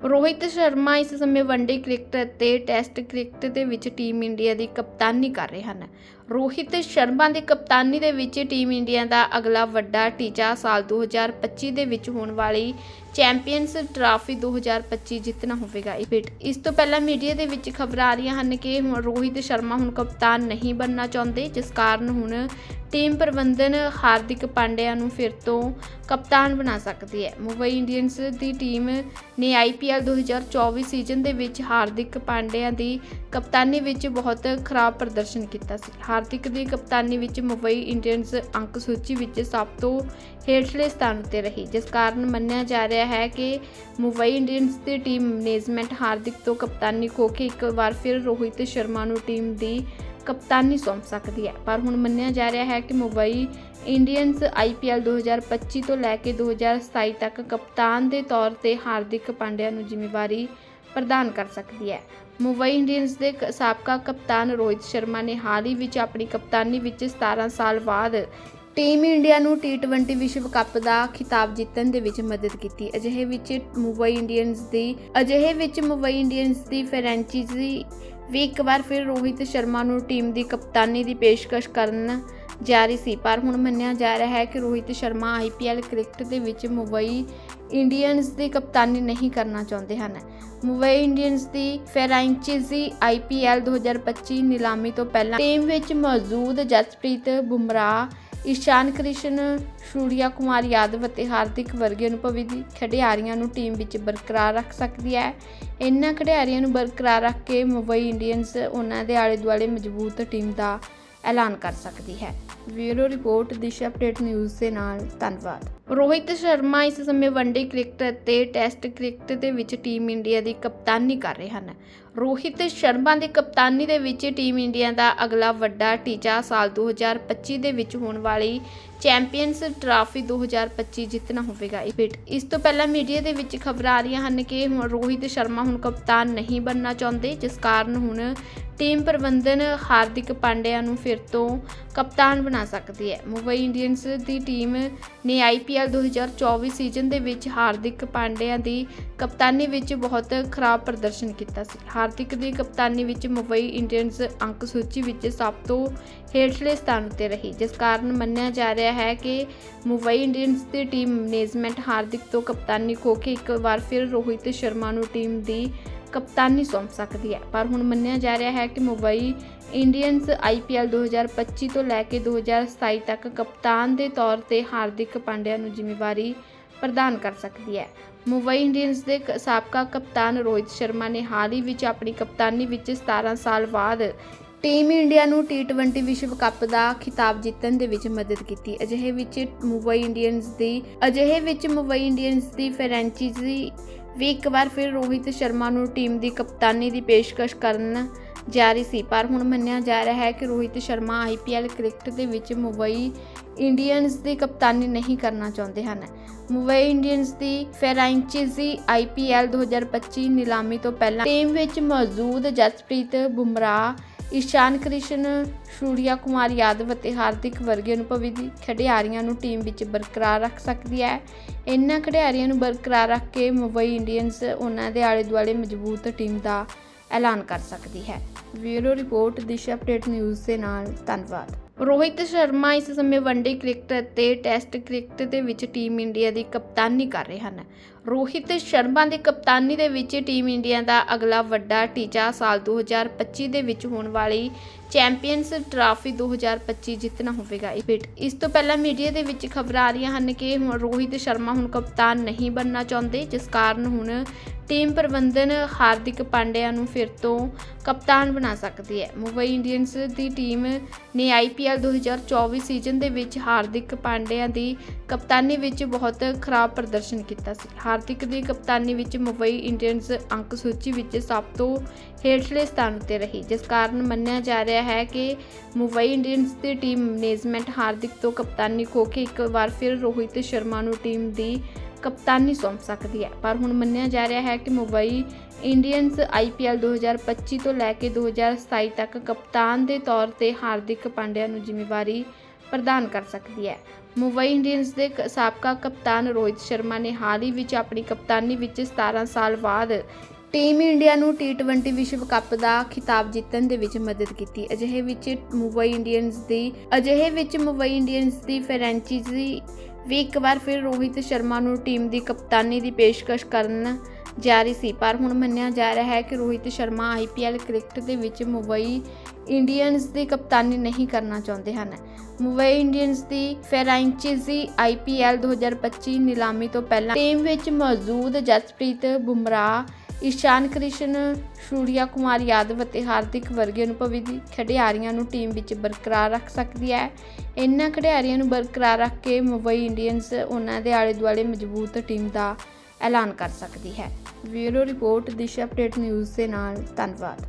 ਰੋਹਿਤ ਸ਼ਰਮਾ ਇਸ ਸਮੇਂ one day cricket ਅਤੇ ਟੈਸਟ ਕ੍ਰਿਕਟ ਦੇ ਵਿੱਚ ਟੀਮ ਇੰਡੀਆ ਦੀ ਕਪਤਾਨੀ ਕਰ ਰਹੇ ਹਨ। ਰੋਹਿਤ ਸ਼ਰਮਾ ਦੀ ਕਪਤਾਨੀ ਦੇ ਵਿੱਚ ਟੀਮ ਇੰਡੀਆ ਦਾ ਅਗਲਾ ਵੱਡਾ ਟੀਚਾ ਸਾਲ 2025 ਦੇ ਵਿੱਚ ਹੋਣ ਵਾਲੀ ਚੈਂਪੀਅਨਸ ਟਰਾਫੀ 2025 ਜਿੱਤਣਾ ਹੋਵੇਗਾ। ਇਹ ਇਸ ਤੋਂ ਪਹਿਲਾਂ ਮੀਡੀਆ ਦੇ ਵਿੱਚ ਖਬਰਾਂ ਆ ਰਹੀਆਂ ਹਨ ਕਿ ਹੁਣ ਰੋਹਿਤ ਸ਼ਰਮਾ ਹੁਣ ਕਪਤਾਨ ਨਹੀਂ ਬਣਨਾ ਚਾਹੁੰਦੇ, ਜਿਸ ਕਾਰਨ ਹੁਣ ਟੀਮ ਪ੍ਰਬੰਧਨ ਹਾਰਦਿਕ ਪਾਂਡਿਆ ਨੂੰ ਫਿਰ ਤੋਂ ਕਪਤਾਨ ਬਣਾ ਸਕਦੀ ਹੈ। ਮੁੰਬਈ ਇੰਡੀਅਨਸ ਦੀ ਟੀਮ ਨੇ ਆਈਪੀਐਲ 2024 ਸੀਜ਼ਨ ਦੇ ਵਿੱਚ ਹਾਰਦਿਕ ਪਾਂਡਿਆ ਦੀ ਕਪਤਾਨੀ ਵਿੱਚ ਬਹੁਤ ਖਰਾਬ ਪ੍ਰਦਰਸ਼ਨ ਕੀਤਾ ਸੀ। ਹਾਰਦਿਕ ਦੀ ਕਪਤਾਨੀ ਵਿੱਚ ਮੁੰਬਈ ਇੰਡੀਅਨਸ ਅੰਕ ਸੂਚੀ ਵਿੱਚ ਸਭ ਤੋਂ ਹੇਠਲੇ ਸਥਾਨ ਉੱਤੇ ਰਹੀ। ਜਿਸ ਕਾਰਨ ਮੰਨਿਆ ਜਾ ਰਿਹਾ ਹੈ ਕਿ ਮੁੰਬਈ ਇੰਡੀਅਨਸ ਦੀ ਟੀਮ ਮੈਨੇਜਮੈਂਟ ਹਾਰਦਿਕ ਤੋਂ ਕਪਤਾਨੀ ਖੋ ਕੇ ਇੱਕ ਵਾਰ ਫਿਰ ਰੋਹਿਤ ਸ਼ਰਮਾ ਨੂੰ ਟੀਮ ਦੀ ਕਪਤਾਨੀ ਸੌਂਪ ਸਕਦੀ ਹੈ। ਪਰ ਹੁਣ ਮੰਨਿਆ ਜਾ ਰਿਹਾ ਹੈ ਕਿ ਮੁੰਬਈ ਇੰਡੀਅਨਸ ਆਈਪੀਐਲ 2025 ਤੋਂ ਲੈ ਕੇ 2027 ਤੱਕ ਕਪਤਾਨ ਦੇ ਤੌਰ ਤੇ ਹਾਰਦਿਕ ਪਾਂਡਿਆ ਨੂੰ ਜ਼ਿੰਮੇਵਾਰੀ ਪ੍ਰਦਾਨ ਕਰ ਸਕਦੀ ਹੈ। ਮੁੰਬਈ ਇੰਡੀਅਨਸ ਦੇ ਕ- ਸਾਬਕਾ ਕਪਤਾਨ ਰੋਹਿਤ ਸ਼ਰਮਾ ਨੇ ਹਾਲ ਹੀ ਵਿੱਚ ਆਪਣੀ ਕਪਤਾਨੀ ਵਿੱਚ 17 ਸਾਲ ਬਾਅਦ ਟੀਮ ਇੰਡੀਆ ਨੂੰ ਟੀ20 ਵਿਸ਼ਵ ਕੱਪ ਦਾ ਖਿਤਾਬ ਜਿੱਤਣ ਦੇ ਵਿੱਚ ਮਦਦ ਕੀਤੀ। ਅਜਿਹੇ ਵਿੱਚ ਮੁੰਬਈ ਇੰਡੀਅਨਸ ਦੀ, ਅਜਿਹੇ ਵਿੱਚ ਮੁੰਬਈ ਇੰਡੀਅਨਸ ਦੀ ਫਰੈਂਚਾਈਜ਼ੀ ਵੀ ਇੱਕ ਵਾਰ ਫਿਰ ਰੋਹਿਤ ਸ਼ਰਮਾ ਨੂੰ ਟੀਮ ਦੀ ਕਪਤਾਨੀ ਦੀ ਪੇਸ਼ਕਸ਼ ਕਰਨ ਜਾ ਰਹੀ ਸੀ। ਪਰ ਹੁਣ ਮੰਨਿਆ ਜਾ ਰਿਹਾ ਹੈ ਕਿ ਰੋਹਿਤ ਸ਼ਰਮਾ ਆਈਪੀਐਲ ਕ੍ਰਿਕਟ ਦੇ ਵਿੱਚ ਮੁੰਬਈ ਇੰਡੀਅਨਸ ਦੀ ਕਪਤਾਨੀ ਨਹੀਂ ਕਰਨਾ ਚਾਹੁੰਦੇ ਹਨ। ਮੁੰਬਈ ਇੰਡੀਅਨਸ ਦੀ ਫਰੈਂਚਾਈਜ਼ੀ ਆਈਪੀਐਲ 2025 ਨਿਲਾਮੀ ਤੋਂ ਪਹਿਲਾਂ ਟੀਮ ਵਿੱਚ ਮੌਜੂਦ ਜਸਪ੍ਰੀਤ ਬੁਮਰਾਹ ਈਸ਼ਾਨ ਕ੍ਰਿਸ਼ਨ, ਸੂਰਿਆ ਕੁਮਾਰ ਯਾਦਵ ਅਤੇ ਹਾਰਦਿਕ ਵਰਗੇ ਅਨੁਭਵੀ ਖਿਡਾਰੀਆਂ ਨੂੰ ਟੀਮ ਵਿੱਚ ਬਰਕਰਾਰ ਰੱਖ ਸਕਦੀ ਹੈ। ਇਹਨਾਂ ਖਿਡਾਰੀਆਂ ਨੂੰ ਬਰਕਰਾਰ ਰੱਖ ਕੇ ਮੁੰਬਈ ਇੰਡੀਅਨਸ ਉਹਨਾਂ ਦੇ ਆਲੇ ਦੁਆਲੇ ਮਜ਼ਬੂਤ ਟੀਮ ਦਾ ਐਲਾਨ ਕਰ ਸਕਦੀ ਹੈ। Bureau report Disha update news ਦੇ ਨਾਲ। ਧੰਨਵਾਦ। ਰੋਹਿਤ ਸ਼ਰਮਾ ਇਸ ਸਮੇਂ ਵਨਡੇ ਕ੍ਰਿਕਟ ਅਤੇ ਟੈਸਟ ਕ੍ਰਿਕਟ ਦੇ ਵਿੱਚ ਟੀਮ ਇੰਡੀਆ ਦੀ ਕਪਤਾਨੀ ਕਰ ਰਹੇ ਹਨ। ਰੋਹਿਤ ਸ਼ਰਮਾ ਦੀ ਕਪਤਾਨੀ ਦੇ ਵਿੱਚ ਟੀਮ ਇੰਡੀਆ ਦਾ ਅਗਲਾ ਵੱਡਾ ਟੀਚਾ ਸਾਲ 2025 ਦੇ ਵਿੱਚ ਹੋਣ ਵਾਲੀ ਚੈਂਪੀਅਨਸ ਟਰਾਫੀ 2025 ਜਿੱਤਣਾ ਹੋਵੇਗਾ। ਇਹ ਬਿਟ ਇਸ ਤੋਂ ਪਹਿਲਾਂ ਮੀਡੀਆ ਦੇ ਵਿੱਚ ਖਬਰਾਂ ਆ ਰਹੀਆਂ ਹਨ ਕਿ ਹੁਣ ਰੋਹਿਤ ਸ਼ਰਮਾ ਹੁਣ ਕਪਤਾਨ ਨਹੀਂ ਬਣਨਾ ਚਾਹੁੰਦੇ, ਜਿਸ ਕਾਰਨ ਹੁਣ ਟੀਮ ਪ੍ਰਬੰਧਨ ਹਾਰਦਿਕ ਪਾਂਡਿਆ ਨੂੰ ਫਿਰ ਤੋਂ ਕਪਤਾਨ ਬਣਾ ਸਕਦੀ ਹੈ। ਮੁੰਬਈ ਇੰਡੀਅਨਸ ਦੀ ਟੀਮ ਨੇ ਆਈਪੀਐਲ 2024 ਸੀਜ਼ਨ ਦੇ ਵਿੱਚ ਹਾਰਦਿਕ ਪਾਂਡਿਆ ਦੀ ਕਪਤਾਨੀ ਵਿੱਚ ਬਹੁਤ ਖਰਾਬ ਪ੍ਰਦਰਸ਼ਨ ਕੀਤਾ ਸੀ। ਹਾਰਦਿਕ ਦੀ ਕਪਤਾਨੀ ਵਿੱਚ ਮੁੰਬਈ ਇੰਡੀਅਨਸ ਅੰਕ ਸੂਚੀ ਵਿੱਚ ਸਭ ਤੋਂ ਹੇਠਲੇ ਸਥਾਨ ਉੱਤੇ ਰਹੀ। ਜਿਸ ਕਾਰਨ ਮੰਨਿਆ ਜਾ ਰਿਹਾ ਹੈ ਕਿ ਮੁੰਬਈ ਇੰਡੀਅਨਸ ਦੀ ਟੀਮ ਮੈਨੇਜਮੈਂਟ ਹਾਰਦਿਕ ਤੋਂ ਕਪਤਾਨੀ ਖੋ ਕੇ ਇੱਕ ਵਾਰ ਫਿਰ ਰੋਹਿਤ ਸ਼ਰਮਾ ਨੂੰ ਟੀਮ ਦੀ ਕਪਤਾਨੀ ਸੌਂਪ ਸਕਦੀ ਹੈ। ਪਰ ਹੁਣ ਮੰਨਿਆ ਜਾ ਰਿਹਾ ਹੈ ਕਿ ਮੁੰਬਈ ਇੰਡੀਅਨਸ ਆਈਪੀਐਲ 2025 ਤੋਂ ਲੈ ਕੇ 2027 ਤੱਕ ਕਪਤਾਨ ਦੇ ਤੌਰ ਤੇ ਹਾਰਦਿਕ ਪਾਂਡਿਆ ਨੂੰ ਜ਼ਿੰਮੇਵਾਰੀ ਪ੍ਰਦਾਨ ਕਰ ਸਕਦੀ ਹੈ। ਮੁੰਬਈ ਇੰਡੀਅਨਸ ਦੇ ਕ- ਸਾਬਕਾ ਕਪਤਾਨ ਰੋਹਿਤ ਸ਼ਰਮਾ ਨੇ ਹਾਲ ਹੀ ਵਿੱਚ ਆਪਣੀ ਕਪਤਾਨੀ ਵਿੱਚ 17 ਸਾਲ ਬਾਅਦ ਟੀਮ ਇੰਡੀਆ ਨੂੰ ਟੀ20 ਵਿਸ਼ਵ ਕੱਪ ਦਾ ਖਿਤਾਬ ਜਿੱਤਣ ਦੇ ਵਿੱਚ ਮਦਦ ਕੀਤੀ। ਅਜਿਹੇ ਵਿੱਚ ਮੁੰਬਈ ਇੰਡੀਅਨਸ ਦੀ, ਅਜਿਹੇ ਵਿੱਚ ਮੁੰਬਈ ਇੰਡੀਅਨਸ ਦੀ ਫਰੈਂਚਾਈਜ਼ੀ ਵੀ ਇੱਕ ਵਾਰ ਫਿਰ ਰੋਹਿਤ ਸ਼ਰਮਾ ਨੂੰ ਟੀਮ ਦੀ ਕਪਤਾਨੀ ਦੀ ਪੇਸ਼ਕਸ਼ ਕਰਨ ਜਾ ਰਹੀ ਸੀ। ਪਰ ਹੁਣ ਮੰਨਿਆ ਜਾ ਰਿਹਾ ਹੈ ਕਿ ਰੋਹਿਤ ਸ਼ਰਮਾ ਆਈਪੀਐਲ ਕ੍ਰਿਕਟ ਦੇ ਵਿੱਚ ਮੁੰਬਈ ਇੰਡੀਅਨਸ ਦੀ ਕਪਤਾਨੀ ਨਹੀਂ ਕਰਨਾ ਚਾਹੁੰਦੇ ਹਨ। ਮੁੰਬਈ ਇੰਡੀਅਨਸ ਦੀ ਫਰੈਂਚਾਈਜ਼ੀ ਆਈਪੀਐਲ 2025 ਨਿਲਾਮੀ ਤੋਂ ਪਹਿਲਾਂ ਟੀਮ ਵਿੱਚ ਮੌਜੂਦ ਜਸਪ੍ਰੀਤ ਬੁਮਰਾਹ ਈਸ਼ਾਨ ਕ੍ਰਿਸ਼ਨ, ਸੂਰਿਆ ਕੁਮਾਰ ਯਾਦਵ ਅਤੇ ਹਾਰਦਿਕ ਵਰਗੇ ਅਨੁਭਵੀ ਖਿਡਾਰੀਆਂ ਨੂੰ ਟੀਮ ਵਿੱਚ ਬਰਕਰਾਰ ਰੱਖ ਸਕਦੀ ਹੈ। ਇਨ੍ਹਾਂ ਖਿਡਾਰੀਆਂ ਨੂੰ ਬਰਕਰਾਰ ਰੱਖ ਕੇ ਮੁੰਬਈ ਇੰਡੀਅਨਸ ਉਹਨਾਂ ਦੇ ਆਲੇ ਦੁਆਲੇ ਮਜ਼ਬੂਤ ਟੀਮ ਦਾ ਐਲਾਨ ਕਰ ਸਕਦੀ ਹੈ। Bureau report, Disha update news ਦੇ ਨਾਲ, ਧੰਨਵਾਦ। ਰੋਹਿਤ ਸ਼ਰਮਾ ਇਸ ਸਮੇਂ ਵਨਡੇ ਕ੍ਰਿਕਟ ਅਤੇ ਟੈਸਟ ਕ੍ਰਿਕਟ ਦੇ ਵਿੱਚ ਟੀਮ ਇੰਡੀਆ ਦੀ ਕਪਤਾਨੀ ਕਰ ਰਹੇ ਹਨ। ਰੋਹਿਤ ਸ਼ਰਮਾ ਦੀ ਕਪਤਾਨੀ ਦੇ ਵਿੱਚ ਟੀਮ ਇੰਡੀਆ ਦਾ ਅਗਲਾ ਵੱਡਾ ਟੀਚਾ ਸਾਲ 2025 ਦੇ ਵਿੱਚ ਹੋਣ ਵਾਲੀ ਚੈਂਪੀਅਨਸ ਟਰਾਫੀ 2025 ਜਿੱਤਣਾ ਹੋਵੇਗਾ। ਇਹ ਇਸ ਤੋਂ ਪਹਿਲਾਂ ਮੀਡੀਆ ਦੇ ਵਿੱਚ ਖਬਰਾਂ ਆ ਰਹੀਆਂ ਹਨ ਕਿ ਹੁਣ ਰੋਹਿਤ ਸ਼ਰਮਾ ਹੁਣ ਕਪਤਾਨ ਨਹੀਂ ਬਣਨਾ ਚਾਹੁੰਦੇ, ਜਿਸ ਕਾਰਨ ਹੁਣ ਟੀਮ ਪ੍ਰਬੰਧਨ ਹਾਰਦਿਕ ਪਾਂਡਿਆ ਨੂੰ ਫਿਰ ਤੋਂ ਕਪਤਾਨ ਬਣਾ ਸਕਦੀ ਹੈ। ਮੁੰਬਈ ਇੰਡੀਅਨਸ ਦੀ ਟੀਮ ਨੇ ਆਈਪੀਐਲ 2024 ਸੀਜ਼ਨ ਦੇ ਵਿੱਚ ਹਾਰਦਿਕ ਪਾਂਡਿਆ ਦੀ ਕਪਤਾਨੀ ਵਿੱਚ ਬਹੁਤ ਖਰਾਬ ਪ੍ਰਦਰਸ਼ਨ ਕੀਤਾ ਸੀ। ਹਾਰਦਿਕ ਦੀ ਕਪਤਾਨੀ ਵਿੱਚ ਮੁੰਬਈ ਇੰਡੀਅਨਸ ਅੰਕ ਸੂਚੀ ਵਿੱਚ ਸਭ ਤੋਂ ਹੇਠਲੇ ਸਥਾਨ ਉੱਤੇ ਰਹੀ। ਜਿਸ ਕਾਰਨ ਮੰਨਿਆ ਜਾ ਰਿਹਾ ਹੈ ਕਿ ਮੁੰਬਈ ਇੰਡੀਅਨਸ ਦੀ ਟੀਮ ਮੈਨੇਜਮੈਂਟ ਹਾਰਦਿਕ ਤੋਂ ਕਪਤਾਨੀ ਖੋ ਕੇ ਇੱਕ ਵਾਰ ਫਿਰ ਰੋਹਿਤ ਸ਼ਰਮਾ ਨੂੰ ਟੀਮ ਦੀ ਕਪਤਾਨੀ ਸੌਂਪ ਸਕਦੀ ਹੈ। ਪਰ ਹੁਣ ਮੰਨਿਆ ਜਾ ਰਿਹਾ ਹੈ ਕਿ ਮੁੰਬਈ ਇੰਡੀਅਨਸ ਆਈਪੀਐਲ 2025 ਤੋਂ ਲੈ ਕੇ 2027 ਤੱਕ ਕਪਤਾਨ ਦੇ ਤੌਰ ਤੇ ਹਾਰਦਿਕ ਪਾਂਡਿਆ ਨੂੰ ਜ਼ਿੰਮੇਵਾਰੀ ਪ੍ਰਦਾਨ ਕਰ ਸਕਦੀ ਹੈ। ਮੁੰਬਈ ਇੰਡੀਅਨਸ ਦੇ ਕ- ਸਾਬਕਾ ਕਪਤਾਨ ਰੋਹਿਤ ਸ਼ਰਮਾ ਨੇ ਹਾਲ ਹੀ ਵਿੱਚ ਆਪਣੀ ਕਪਤਾਨੀ ਵਿੱਚ 17 ਸਾਲ ਬਾਅਦ ਟੀਮ ਇੰਡੀਆ ਨੂੰ T20 ਵਿਸ਼ਵ ਕੱਪ ਦਾ ਖਿਤਾਬ ਜਿੱਤਣ ਦੇ ਵਿੱਚ ਮਦਦ ਕੀਤੀ। ਅਜਿਹੇ ਵਿੱਚ ਮੁੰਬਈ ਇੰਡੀਅਨਸ ਦੀ, ਅਜਿਹੇ ਵਿੱਚ ਮੁੰਬਈ ਇੰਡੀਅਨਸ ਦੀ ਫਰੈਂਚਾਈਜ਼ੀ ਵੀ ਇੱਕ ਵਾਰ ਫਿਰ ਰੋਹਿਤ ਸ਼ਰਮਾ ਨੂੰ ਟੀਮ ਦੀ ਕਪਤਾਨੀ ਦੀ ਪੇਸ਼ਕਸ਼ ਕਰਨ ਜਾ ਰਹੀ ਸੀ। ਪਰ ਹੁਣ ਮੰਨਿਆ ਜਾ ਰਿਹਾ ਹੈ ਕਿ ਰੋਹਿਤ ਸ਼ਰਮਾ ਆਈਪੀਐਲ ਕ੍ਰਿਕਟ ਦੇ ਵਿੱਚ ਮੁੰਬਈ ਇੰਡੀਅਨਸ ਦੀ ਕਪਤਾਨੀ ਨਹੀਂ ਕਰਨਾ ਚਾਹੁੰਦੇ ਹਨ। ਮੁੰਬਈ ਇੰਡੀਅਨਸ ਦੀ ਫਰੈਂਚਾਈਜ਼ੀ ਆਈਪੀਐਲ 2025 ਨਿਲਾਮੀ ਤੋਂ ਪਹਿਲਾਂ ਟੀਮ ਵਿੱਚ ਮੌਜੂਦ ਜਸਪ੍ਰੀਤ ਬੁਮਰਾਹ ਇਸ਼ਾਨ ਕ੍ਰਿਸ਼ਨ ਸੂਰਿਆ ਕੁਮਾਰ ਯਾਦਵ ਅਤੇ ਹਾਰਦਿਕ ਵਰਗੇ ਅਨੁਭਵੀ ਖਿਡਾਰੀਆਂ ਨੂੰ ਟੀਮ ਵਿੱਚ ਬਰਕਰਾਰ ਰੱਖ ਸਕਦੀ ਹੈ। ਇਨ੍ਹਾਂ ਖਿਡਾਰੀਆਂ ਨੂੰ ਬਰਕਰਾਰ ਰੱਖ ਕੇ ਮੁੰਬਈ ਇੰਡੀਅਨਸ ਉਹਨਾਂ ਦੇ ਆਲੇ ਦੁਆਲੇ ਮਜ਼ਬੂਤ ਟੀਮ ਦਾ ਐਲਾਨ ਕਰ ਸਕਦੀ ਹੈ। Bureau report Disha update news ਦੇ ਨਾਲ ਧੰਨਵਾਦ।